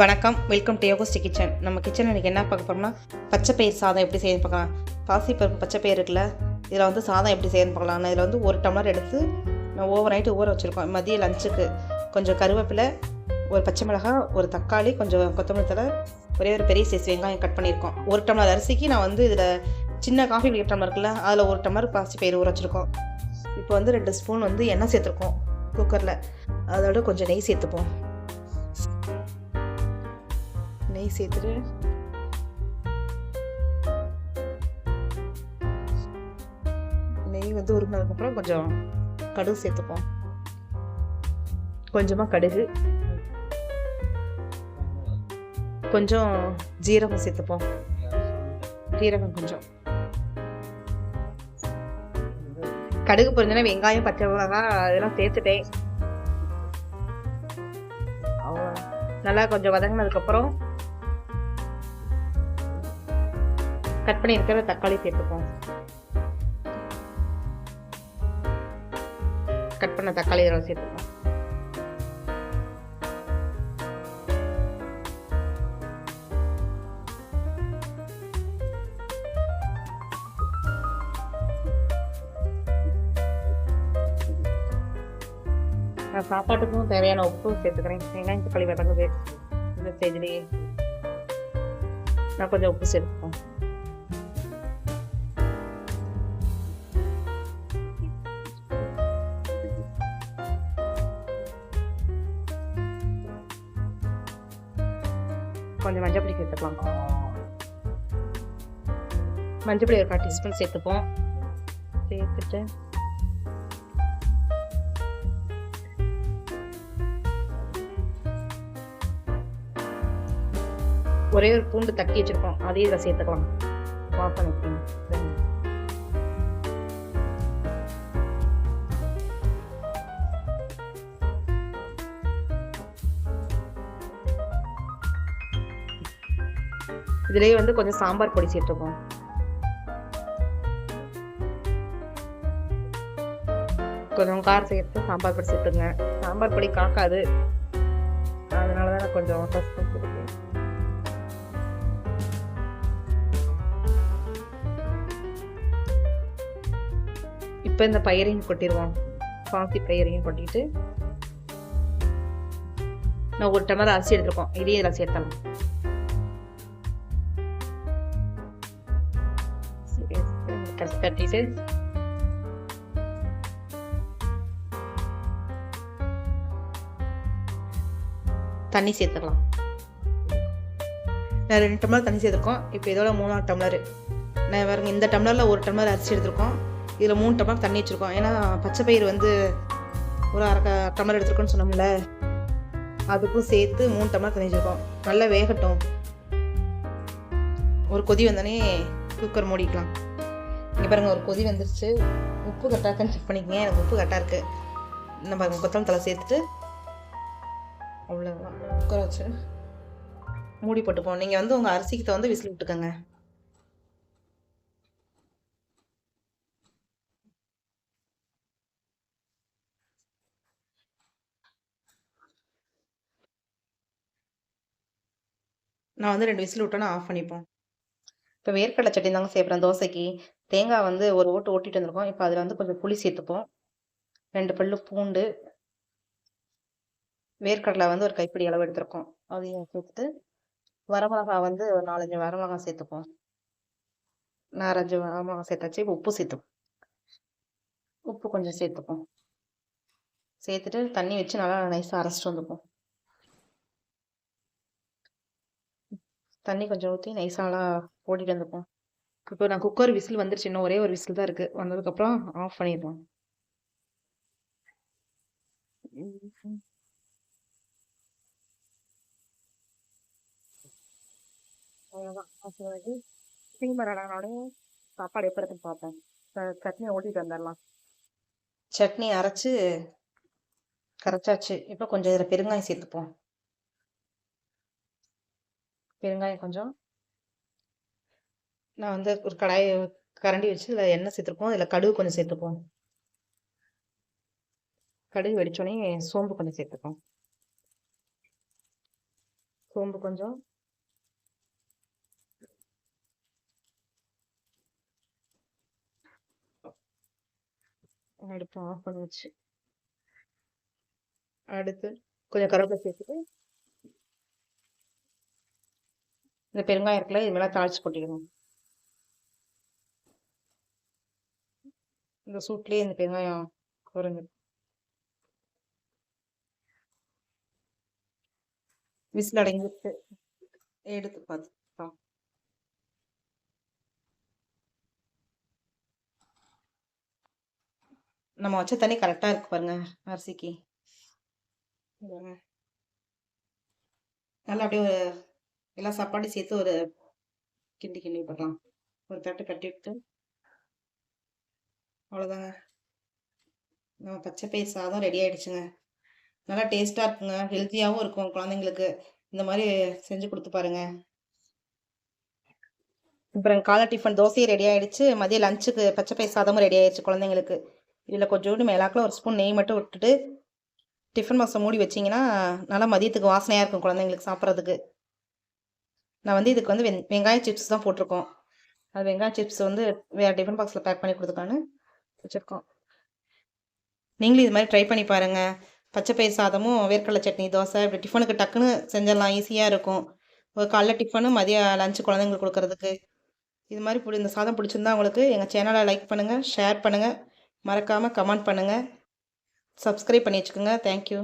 வணக்கம் welcome to யோகோஸ்டி kitchen நம்ம கிச்சன் இன்றைக்கி என்ன பார்க்க போகிறோம்னா பச்சை பயிர் சாதம் எப்படி செய்யணும் பார்க்கலாம். பாசிப்பருப்பு பச்சை பயிர் இருக்குல்ல இதில் வந்து சாதம் எப்படி செய்யணும் பார்க்கலாம். இதில் வந்து ஒரு டம்ளர் எடுத்து நான் ஓவர் நைட்டு ஊற வச்சுருக்கோம். மதிய லஞ்சுக்கு கொஞ்சம் கருவேப்பிலை ஒரு பச்சை மிளகாய் ஒரு தக்காளி கொஞ்சம் கொத்தமல்லி தழை ஒரே ஒரு பெரிய சைஸ் வெங்காயம் கட் பண்ணியிருக்கோம். ஒரு டம்ளர் அரிசிக்கு நான் வந்து இதில் சின்ன காஃபி குடிக்கிற டம்ளர் இருக்குல்ல அதில் ஒரு டம்ளர் பாசி பயிர் ஊற வச்சுருக்கோம். இப்போ வந்து ரெண்டு ஸ்பூன் வந்து எண்ணெய் சேர்த்துருக்கோம் குக்கரில் அதோட கொஞ்சம் நெய் சேர்த்துப்போம். நெய் சேர்த்துட்டு நெய் வந்து உருங்கினதுக்கப்புறம் கொஞ்சம் கடுகு சேர்த்துப்போம் கொஞ்சமாக கடுகு கொஞ்சம் ஜீரகம் சேர்த்துப்போம் ஜீரகம் கொஞ்சம் கடுகு பொரிஞ்சோன்னா வெங்காயம் பச்சை மிளகாய் அதெல்லாம் சேர்த்துட்டேன். நல்லா கொஞ்சம் வதங்கினதுக்கப்புறம் கட் பண்ணி இருக்கிற தக்காளி சேர்த்துப்போம். கட் பண்ண தக்காளி இதெல்லாம் சேர்த்துப்போம். நான் சாப்பாட்டுக்கும் தேவையான உப்பு சேர்த்துக்கிறேன். வெங்காயம் தக்காளி வதங்குது இந்த ஸ்டேஜ்லேயே நான் கொஞ்சம் உப்பு சேர்த்துப்போம். கொஞ்சம் மஞ்சள் பொடி சேர்த்துக்கலாம். மஞ்சள் பொடி ஒரு கால் டீஸ்பூன் சேர்த்துப்போம். சேர்த்துட்டு. ஒரே ஒரு பூண்டு தட்டி வச்சிருக்கோம். அதையும் இதில் சேர்த்துக்கலாம். ஆஃப் பண்ணிக்கலாம். இதுலயே வந்து கொஞ்சம் சாம்பார் பொடி சேர்த்துக்கோம் கொஞ்சம் காரம் சேர்த்து சாம்பார் பொடி சேர்த்துங்க. சாம்பார் பொடி காக்காது. அதனால தான் நான் கொஞ்சம் ஃபஸ்ட் கொடுக்குறேன் இப்போ இந்த பயிரையும் கொட்டிடுவோம். பாசி பயிரையும் கொட்டிட்டு நான் ஒரு டம்ளர் அரிசி எடுத்துருக்கோம். இதையும் இதில் சேர்த்தலாம். கட் தண்ணி சேர்த்துக்கலாம். நான் ரெண்டு டம்ளர் தண்ணி சேர்த்துருக்கோம். இப்போ இதோட மூணாவது டம்ளர். நான் வேறு இந்த டம்ளரில் ஒரு டம்ளர் அரிசி எடுத்திருக்கோம். இதில் மூணு டம்ளர் தண்ணி வச்சுருக்கோம். ஏன்னா பச்சை பயிர் வந்து ஒரு அரை டம்ளர் எடுத்துருக்கோன்னு சொன்னோம்ல அதுக்கும் சேர்த்து மூணு டம்ளர் தண்ணி வச்சுருக்கோம். நல்லா வேகட்டும். ஒரு கொதி வந்தோடனே குக்கர் மூடிக்கலாம். இங்கே பாருங்க ஒரு கொதி வந்துருச்சு. உப்பு கரெக்டாக இருக்கான்னு செக் பண்ணிக்கங்க. எனக்கு உப்பு கரெக்டாக இருக்குது நம்ம பாருங்க கொத்தமல்லி தலை சேர்த்துட்டு அவ்வளோதான் குக்கர் வச்சு மூடி போட்டுப்போம். நீங்கள் வந்து உங்கள் அரிசிக்கு தகுந்த விசில் விட்டுக்கோங்க. நான் வந்து ரெண்டு விசில் விட்டோன்னா ஆஃப் பண்ணிப்போம். இப்போ வேர்க்கடலை சட்னி தாங்க சேர்க்குறேன் தோசைக்கு. தேங்காய் வந்து ஒரு ஓட்டு ஓட்டிட்டு வந்திருக்கோம். இப்போ அதில் வந்து கொஞ்சம் புளி சேர்த்துப்போம். ரெண்டு பல்லு பூண்டு வேர்க்கடலை வந்து ஒரு கைப்பிடி அளவு எடுத்திருக்கோம். அதையும் சேர்த்துட்டு வரமிளகா வந்து ஒரு நாலஞ்சு வரமிளகா சேர்த்துப்போம். நாலஞ்சு வரமிளகா சேர்த்தாச்சு. இப்போ உப்பு சேர்த்துப்போம். உப்பு கொஞ்சம் சேர்த்துப்போம். சேர்த்துட்டு தண்ணி வச்சு நல்லா நைஸாக அரைச்சிட்டு வந்துப்போம். தண்ணி கொஞ்சம் ஊற்றி நைஸாலாம் ஓடிட்டு வந்துப்போம். இப்போ நான் குக்கர் விசில் வந்துருச்சு இன்னும் ஒரே ஒரு விசில் தான் இருக்குது வந்ததுக்கப்புறம் ஆஃப் பண்ணிடுவோம் அவ்வளோதான் ஸ்டீமர் ஆனோடனே சாப்பாடு எப்போ இருக்குன்னு பார்ப்பேன். சட்னி ஓட்டிட்டு வந்துடலாம். சட்னி அரைச்சு கரைச்சாச்சு. இப்போ கொஞ்சம் இதில் பெருங்காயம் சேர்த்துப்போம். பெருங்காயம் கொஞ்சம் நான் வந்து ஒரு கடாய் கரண்டி வச்சு இதில் எண்ணெய் சேர்த்துருக்கோம். இதில் கடுகு கொஞ்சம் சேர்த்துப்போம். கடுகு வெடிச்சோடனே சோம்பு கொஞ்சம் சேர்த்துப்போம். சோம்பு கொஞ்சம். அடுப்பு ஆஃப் பண்ணி வச்சு. அடுத்து கொஞ்சம் கருவேப்பிலை சேர்த்துட்டு இந்த பெருங்காயம் இருக்குல்ல இது மேலே தாளிச்சு கொட்டிக்கணும் இந்த சூட்லேயே இந்த வெங்காயம் குறைஞ்சிடும் விசில் அடங்கிட்டு எடுத்து பார்த்து நம்ம வச்ச தண்ணி கரெக்டாக இருக்கு பாருங்க அரிசிக்கு. நல்லா அப்படியே ஒரு எல்லா சாப்பாடும் சேர்த்து ஒரு கிண்டி கிண்டி போடலாம். ஒரு தட்டு கட்டி விட்டு. அவ்வளோதாங்க நம்ம பச்சை பயிர் சாதம் ரெடி ஆகிடுச்சுங்க நல்லா டேஸ்ட்டாக இருக்குங்க. ஹெல்த்தியாகவும் இருக்கும் குழந்தைங்களுக்கு. இந்த மாதிரி செஞ்சு கொடுத்து பாருங்க. அப்புறம் காலை டிஃபன் தோசையும் ரெடி ஆகிடுச்சு மதியம் லஞ்சுக்கு பச்சை பயிர் சாதமும் ரெடி ஆயிடுச்சு குழந்தைங்களுக்கு. இதில் கொஞ்சோண்டு மேலாக்கில் ஒரு ஸ்பூன் நெய் மட்டும் விட்டுட்டு டிஃபன் பாக்ஸை மூடி வச்சிங்கன்னா நல்லா மதியத்துக்கு வாசனையாக இருக்கும் குழந்தைங்களுக்கு சாப்பிட்றதுக்கு. நான் வந்து இதுக்கு வந்து வெங் வெங்காய சிப்ஸ் தான் போட்டிருக்கோம். அது வெங்காய சிப்ஸ் வந்து வேறு டிஃபன் பாக்ஸில் பேக் பண்ணி கொடுத்துக்கானு வச்சுருக்கோம். நீங்களும் இது மாதிரி ட்ரை பண்ணி பாருங்கள் பச்சை பயிர் சாதமும் வேர்க்கடலை சட்னி தோசை இப்படி டிஃபனுக்கு டக்குன்னு செஞ்சிடலாம். ஈஸியாக இருக்கும். ஒரு காலைல டிஃபனு மதியம் லஞ்சு குழந்தைங்களுக்கு கொடுக்கறதுக்கு. இது மாதிரி பிடி இந்த சாதம் பிடிச்சிருந்தா உங்களுக்கு எங்கள் சேனலை லைக் பண்ணுங்கள் ஷேர் பண்ணுங்கள் மறக்காமல் கமெண்ட் பண்ணுங்கள் சப்ஸ்கிரைப் பண்ணி வச்சுக்கோங்க. தேங்க்யூ